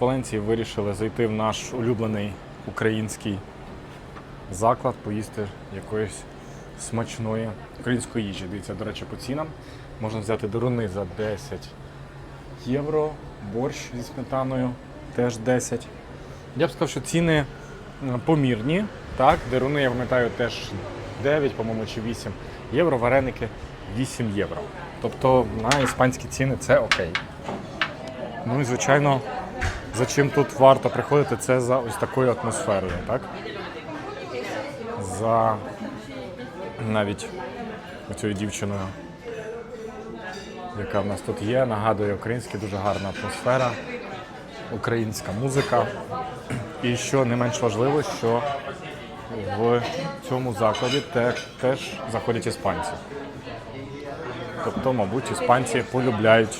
Валенції вирішили зайти в наш улюблений український заклад, поїсти якоїсь смачної української їжі. Дивіться, до речі, по цінам. Можна взяти деруни за 10 євро, борщ зі сметаною теж 10. Я б сказав, що ціни помірні. Так, деруни, я пам'ятаю, теж 9, по-моєму, чи 8 євро, вареники 8 євро. Тобто на іспанські ціни це окей. Ну і звичайно, за чим тут варто приходити, це за ось такою атмосферою, так? За навіть оцією дівчиною, яка в нас тут є, нагадує українське, дуже гарна атмосфера, українська музика. І що не менш важливо, що в цьому закладі те- теж заходять іспанці. Тобто, мабуть, іспанці полюбляють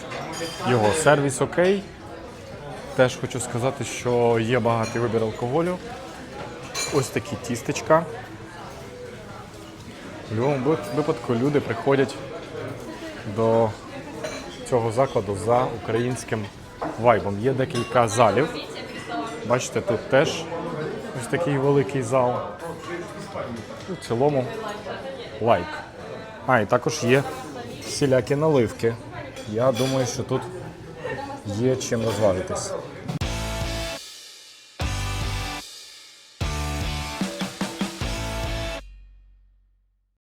його. Сервіс окей. Теж хочу сказати, що є багатий вибір алкоголю. Ось такі тістечка. В будь-якому випадку люди приходять до цього закладу за українським вайбом. Є декілька залів. Бачите, тут теж ось такий великий зал. У цілому лайк. А, і також є всілякі наливки. Я думаю, що тут є чим розважитись.